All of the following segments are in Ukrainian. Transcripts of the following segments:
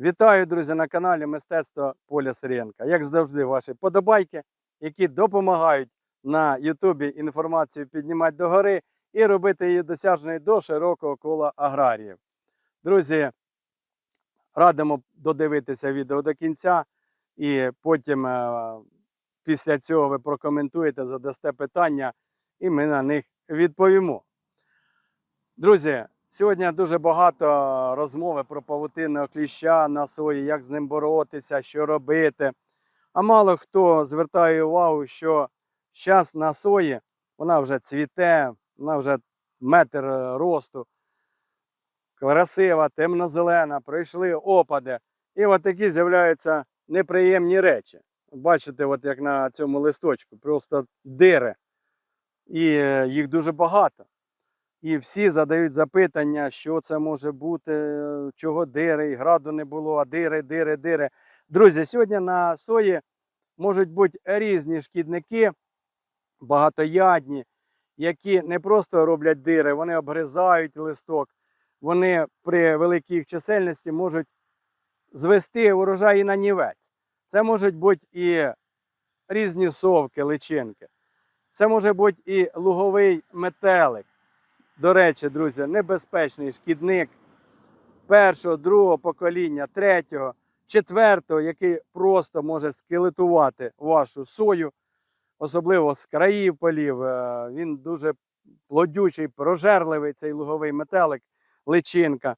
Вітаю, друзі, на каналі Мистецтво Поля Сирієнка. Як завжди, ваші подобайки, які допомагають на Ютубі інформацію піднімати догори і робити її досяжною до широкого кола аграріїв. Друзі, радимо додивитися відео до кінця, і потім е, після цього ви прокоментуєте, задасте питання, і ми на них відповімо. Друзі, сьогодні дуже багато розмови про павутинного кліща на сої, як з ним боротися, що робити. А мало хто звертає увагу, що зараз на сої вона вже цвіте, вона вже метр е, росту, красива, темно-зелена, пройшли опади. І от такі з'являються неприємні речі. Бачите, от як на цьому листочку, просто дири. І е, їх дуже багато. І всі задають запитання, що це може бути, е, чого дири, і граду не було, а дири, дири, дири. Друзі, сьогодні на сої можуть бути різні шкідники, багатоядні, які не просто роблять дири, вони обгризають листок, вони при великій їх чисельності можуть звести урожай і на нівець. Це можуть бути і різні совки, личинки. Це може бути і луговий метелик. До речі, друзі, небезпечний шкідник першого, другого покоління, третього, четвертого, який просто може скелетувати вашу сою, особливо з країв полів. Е, Він дуже плодючий, прожерливий, цей луговий метелик, личинка.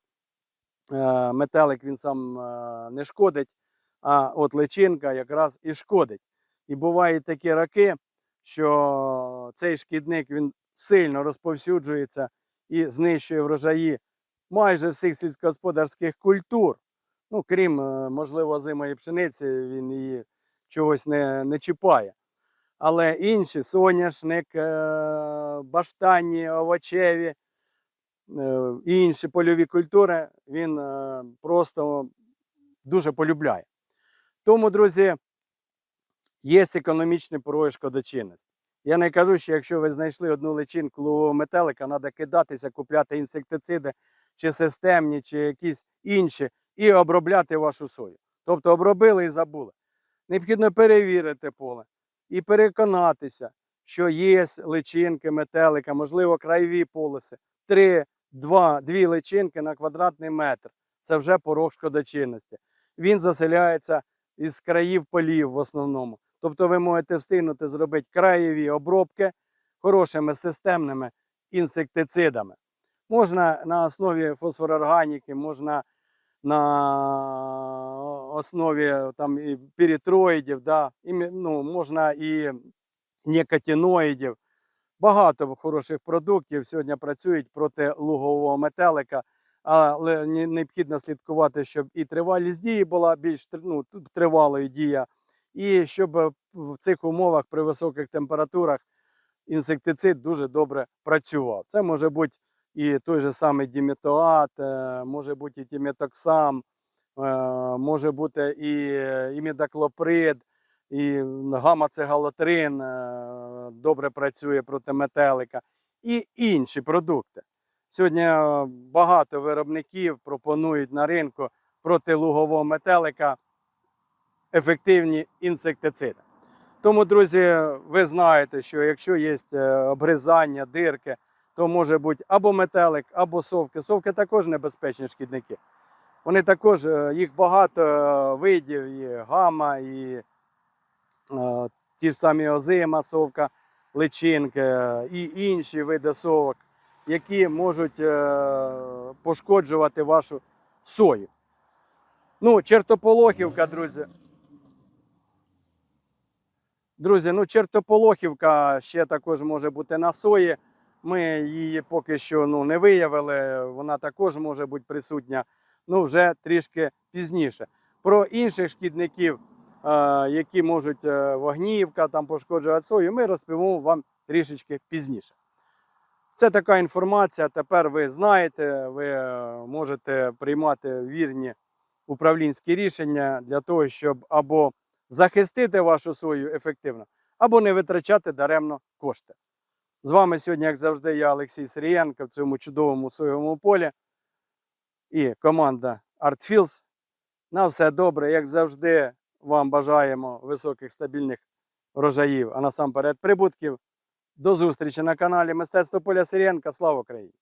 Е, Метелик він сам е, не шкодить, а от личинка якраз і шкодить. І бувають такі роки, що цей шкідник він сильно розповсюджується і знищує врожаї майже всіх сільськогосподарських культур. Ну, крім, е, можливо, зимої пшениці, він її чогось не, не чіпає. Але інші соняшник, е, баштанні, овочеві е, і інші польові культури він просто дуже полюбляє. Тому, друзі, є економічний порог шкодочинності. Я не кажу, що якщо ви знайшли одну личинку лугового метелика, треба кидатися, купляти інсектициди, чи системні, чи якісь інші, і обробляти вашу сою. Тобто обробили і забули. Необхідно перевірити поле і переконатися, що є личинки метелика, можливо, краєві полоси. Три, два, дві личинки на квадратний метр. Це вже порог шкодочинності. Він заселяється із країв полів в основному. Тобто ви можете встигнути зробити краєві обробки хорошими системними інсектицидами. Можна на основі фосфорорганіки, можна на основі там, і піритроїдів, да, і, ну, можна і нікотиноїдів. Багато хороших продуктів сьогодні працюють проти лугового метелика, але необхідно слідкувати, щоб і тривалість дії була більш ну, тривалою дія, і щоб е, в цих умовах при високих температурах інсектицид дуже добре працював. Це може бути і той же самий діметоат, е, може бути і тіметоксам, е, може бути і імідаклоприд, і гамма-цегалотрин е, добре працює проти метелика, і інші продукти. Сьогодні багато виробників пропонують на ринку проти лугового метелика ефективні інсектициди. Тому, друзі, ви знаєте, що якщо є е, обгризання, дирки, то може бути або метелик, або совки. Совки також небезпечні шкідники. Вони також, е, їх багато е, видів, і гама, і е, ті ж самі озима, совка, личинки, і інші види совок, які можуть е, пошкоджувати вашу сою. Ну, чертополохівка, друзі. Друзі, ну чертополохівка ще також може бути на сої. Ми її поки що ну, не виявили, вона також може бути присутня, ну вже трішки пізніше. Про інших шкідників, е, які можуть е, вогнівка там пошкоджувати сою, ми розповімо вам трішечки пізніше. Це така інформація. Тепер ви знаєте, ви е, можете приймати вірні управлінські рішення для того, щоб або захистити вашу сою ефективно, або не витрачати даремно кошти. З вами сьогодні, як завжди, я Олексій Сирієнко в цьому чудовому соєвому полі і команда ArtFields. На все добре, як завжди, вам бажаємо високих стабільних врожаїв, а насамперед прибутків. До зустрічі на каналі Мистецтво Поля Сиренка. Слава Україні!